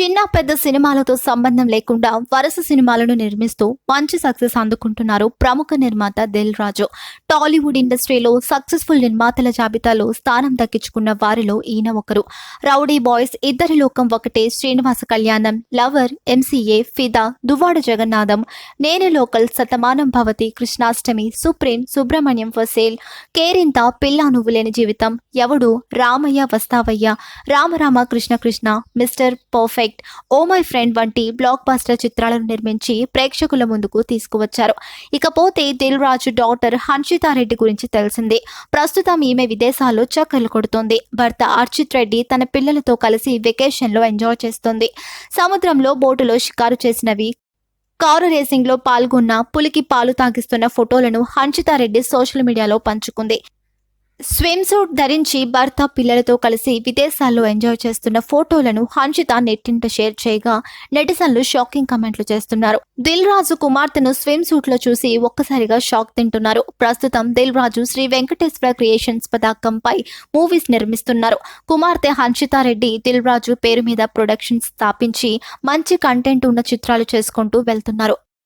చిన్న పెద్ద సినిమాలతో సంబంధం లేకుండా వరుస సినిమాలను నిర్మిస్తూ మంచి సక్సెస్ అందుకుంటున్నారు ప్రముఖ నిర్మాత దిల్ రాజు. టాలీవుడ్ ఇండస్ట్రీలో సక్సెస్ఫుల్ నిర్మాతల జాబితాలో స్థానం దక్కించుకున్న వారిలో ఈయన ఒకరు. రౌడీ బాయ్స్ ఇద్దరి లోకం ఒకటే శ్రీనివాస కళ్యాణం లవర్ ఎంసీఏ ఫిదా Duvvada Jagannatham Nenu local Shatamanam Bhavati Krishnashtami supreme Subramanyam for sale Kerintha Pilla Nuvvu Leni Jeevitham Evadu? Ramayya Vastavayya. Ramarama Krishna Krishna mister perfect. Oh my friend వంటి బ్లాక్ బాస్టర్ చిత్రాలను నిర్మించి ప్రేక్షకుల ముందుకు తీసుకువచ్చారు. ఇకపోతే దిల్ రాజు డాక్టర్ హన్షితారెడ్డి గురించి తెలిసిందే. ప్రస్తుతం ఈమె విదేశాల్లో చక్కర్లు కొడుతోంది. భర్త అర్చిత్ రెడ్డి తన పిల్లలతో కలిసి వెకేషన్లో ఎంజాయ్ చేస్తోంది. సముద్రంలో బోటులో షికారు చేసినవి కారు రేసింగ్లో పాల్గొన్న పులికి పాలు తాగిస్తున్న ఫోటోలను హన్షితారెడ్డి సోషల్ మీడియాలో పంచుకుంది. స్విమ్ సూట్ ధరించి భర్త పిల్లలతో కలిసి విదేశాల్లో ఎంజాయ్ చేస్తున్న ఫోటోలను హన్షిత నెట్టింట షేర్ చేయగా నెటిజన్లు షాకింగ్ కమెంట్లు చేస్తున్నారు. దిల్ రాజు కుమార్తెను స్విమ్ సూట్లో చూసి ఒక్కసారిగా షాక్ తింటున్నారు. ప్రస్తుతం దిల్ రాజు శ్రీ వెంకటేశ్వర క్రియేషన్స్ పతాకంపై మూవీస్ నిర్మిస్తున్నారు. కుమార్తె హన్షితారెడ్డి దిల్ రాజు పేరు మీద ప్రొడక్షన్స్ స్థాపించి మంచి కంటెంట్ ఉన్న చిత్రాలు చేసుకుంటూ వెళ్తున్నారు.